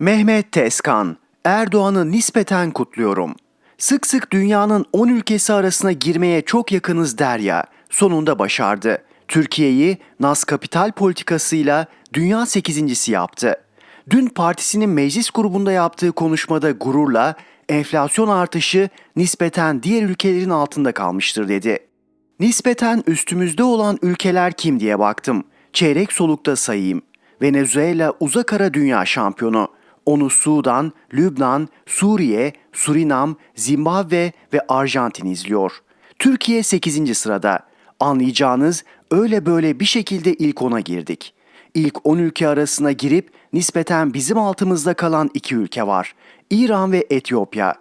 Mehmet Tezkan, Erdoğan'ı nispeten kutluyorum. Sık sık dünyanın 10 ülkesi arasına girmeye çok yakınız der ya, sonunda başardı. Türkiye'yi Nas Kapital politikasıyla dünya 8.si yaptı. Dün partisinin meclis grubunda yaptığı konuşmada gururla enflasyon artışı nispeten diğer ülkelerin altında kalmıştır dedi. Nispeten üstümüzde olan ülkeler kim diye baktım. Çeyrek solukta sayayım. Venezuela uzak ara dünya şampiyonu. Onu Sudan, Lübnan, Suriye, Surinam, Zimbabwe ve Arjantin izliyor. Türkiye 8. sırada. Anlayacağınız öyle böyle bir şekilde ilk ona girdik. İlk 10 ülke arasına girip nispeten bizim altımızda kalan iki ülke var. İran ve Etiyopya.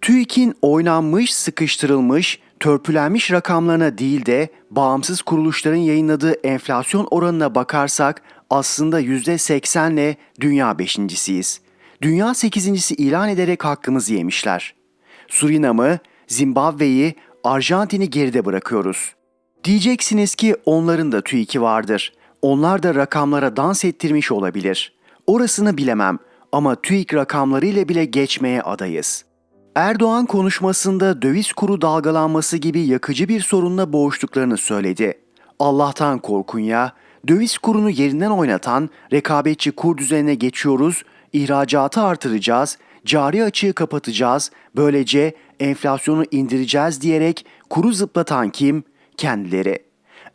TÜİK'in oynanmış, sıkıştırılmış, törpülenmiş rakamlarına değil de bağımsız kuruluşların yayınladığı enflasyon oranına bakarsak aslında %80'le dünya beşincisiyiz. Dünya 8.si ilan ederek hakkımızı yemişler. Surinam'ı, Zimbabwe'yi, Arjantin'i geride bırakıyoruz. Diyeceksiniz ki onların da TÜİK'i vardır. Onlar da rakamlara dans ettirmiş olabilir. Orasını bilemem ama TÜİK rakamlarıyla bile geçmeye adayız. Erdoğan konuşmasında döviz kuru dalgalanması gibi yakıcı bir sorunla boğuştuklarını söyledi. Allah'tan korkun ya. Döviz kurunu yerinden oynatan rekabetçi kur düzenine geçiyoruz, ihracatı artıracağız, cari açığı kapatacağız, böylece enflasyonu indireceğiz diyerek kuru zıplatan kim? Kendileri.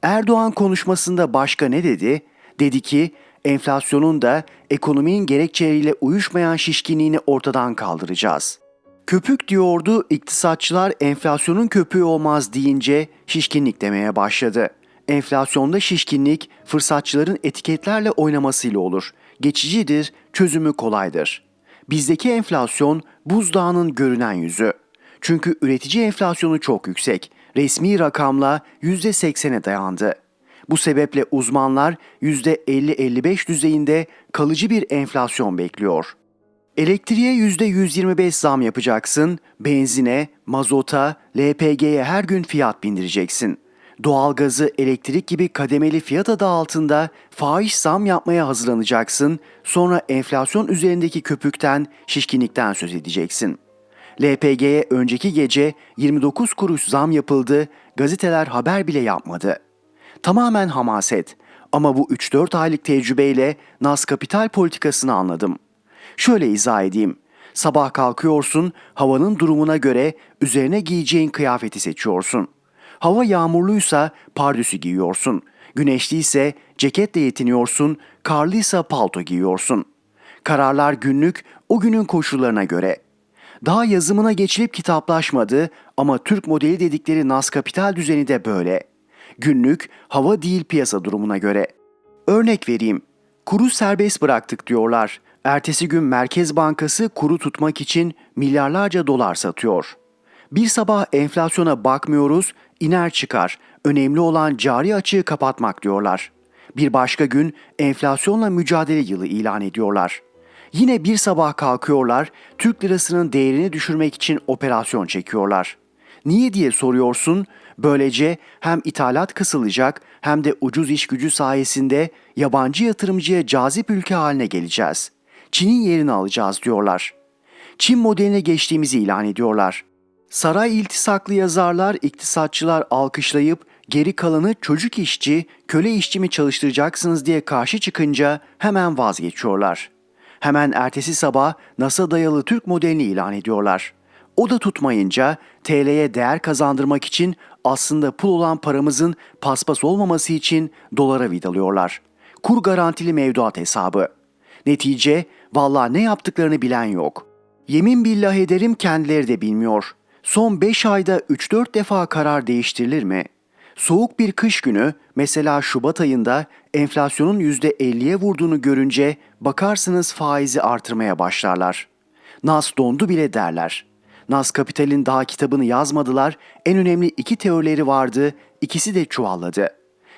Erdoğan konuşmasında başka ne dedi? Dedi ki enflasyonun da ekonominin gerekçeleriyle uyuşmayan şişkinliğini ortadan kaldıracağız. Köpük diyordu, iktisatçılar enflasyonun köpüğü olmaz deyince şişkinlik demeye başladı. Enflasyonda şişkinlik fırsatçıların etiketlerle oynamasıyla olur. Geçicidir, çözümü kolaydır. Bizdeki enflasyon buzdağının görünen yüzü. Çünkü üretici enflasyonu çok yüksek. Resmi rakamla %80'e dayandı. Bu sebeple uzmanlar %50-55 düzeyinde kalıcı bir enflasyon bekliyor. Elektriğe %125 zam yapacaksın, benzine, mazota, LPG'ye her gün fiyat bindireceksin. Doğalgazı, elektrik gibi kademeli fiyat adı altında fahiş zam yapmaya hazırlanacaksın, sonra enflasyon üzerindeki köpükten, şişkinlikten söz edeceksin. LPG'ye önceki gece 29 kuruş zam yapıldı, gazeteler haber bile yapmadı. Tamamen hamaset ama bu 3-4 aylık tecrübeyle Nas Kapital politikasını anladım. Şöyle izah edeyim. Sabah kalkıyorsun, havanın durumuna göre üzerine giyeceğin kıyafeti seçiyorsun. Hava yağmurluysa pardüsü giyiyorsun. Güneşliyse ceketle yetiniyorsun, karlıysa palto giyiyorsun. Kararlar günlük, o günün koşullarına göre. Daha yazımına geçilip kitaplaşmadı ama Türk modeli dedikleri Nas Kapital düzeni de böyle. Günlük, hava değil piyasa durumuna göre. Örnek vereyim. Kuru serbest bıraktık diyorlar. Ertesi gün Merkez Bankası kuru tutmak için milyarlarca dolar satıyor. Bir sabah enflasyona bakmıyoruz, iner çıkar. Önemli olan cari açığı kapatmak diyorlar. Bir başka gün enflasyonla mücadele yılı ilan ediyorlar. Yine bir sabah kalkıyorlar, Türk lirasının değerini düşürmek için operasyon çekiyorlar. Niye diye soruyorsun, böylece hem ithalat kısılacak hem de ucuz iş gücü sayesinde yabancı yatırımcıya cazip ülke haline geleceğiz. Çin'in yerini alacağız diyorlar. Çin modeline geçtiğimizi ilan ediyorlar. Saray iltisaklı yazarlar, iktisatçılar alkışlayıp geri kalanı çocuk işçi, köle işçi mi çalıştıracaksınız diye karşı çıkınca hemen vazgeçiyorlar. Hemen ertesi sabah NASA dayalı Türk modelini ilan ediyorlar. O da tutmayınca TL'ye değer kazandırmak için aslında pul olan paramızın paspas olmaması için dolara vidalıyorlar. Kur garantili mevduat hesabı. Netice valla ne yaptıklarını bilen yok. Yemin billah ederim kendileri de bilmiyor. Son 5 ayda 3-4 defa karar değiştirilir mi? Soğuk bir kış günü mesela Şubat ayında enflasyonun %50'ye vurduğunu görünce bakarsınız faizi artırmaya başlarlar. Nas dondu bile derler. Nas Kapital'in daha kitabını yazmadılar, en önemli iki teorileri vardı, ikisi de çuvalladı.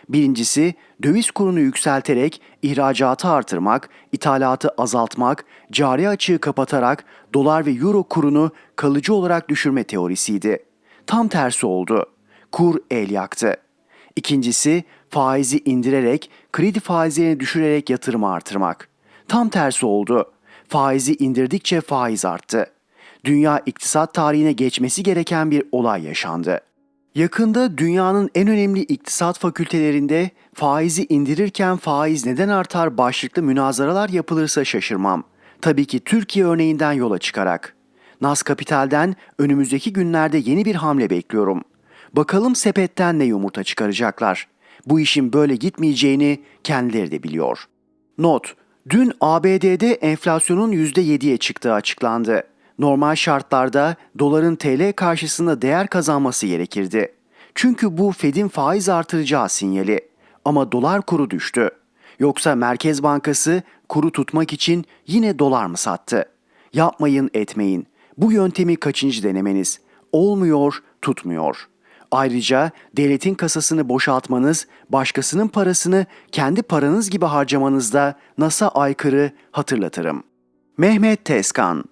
Birincisi döviz kurunu yükselterek ihracatı artırmak, ithalatı azaltmak, cari açığı kapatarak dolar ve euro kurunu kalıcı olarak düşürme teorisiydi. Tam tersi oldu. Kur el yaktı. İkincisi faizi indirerek, kredi faizlerini düşürerek yatırımı artırmak. Tam tersi oldu. faizi indirdikçe faiz arttı. Dünya iktisat tarihine geçmesi gereken bir olay yaşandı. Yakında dünyanın en önemli iktisat fakültelerinde faizi indirirken faiz neden artar başlıklı münazaralar yapılırsa şaşırmam. Tabii ki Türkiye örneğinden yola çıkarak. Nas Kapital'den önümüzdeki günlerde yeni bir hamle bekliyorum. Bakalım sepetten ne yumurta çıkaracaklar. Bu işin böyle gitmeyeceğini kendileri de biliyor. Not: Dün ABD'de enflasyonun %7'ye çıktığı açıklandı. Normal şartlarda doların TL karşısında değer kazanması gerekirdi. Çünkü bu Fed'in faiz artıracağı sinyali. Ama dolar kuru düştü. Yoksa Merkez Bankası kuru tutmak için yine dolar mı sattı? Yapmayın etmeyin. Bu yöntemi kaçıncı denemeniz? Olmuyor, tutmuyor. Ayrıca devletin kasasını boşaltmanız, başkasının parasını kendi paranız gibi harcamanız da NAS'a aykırı hatırlatırım. Mehmet Tezkan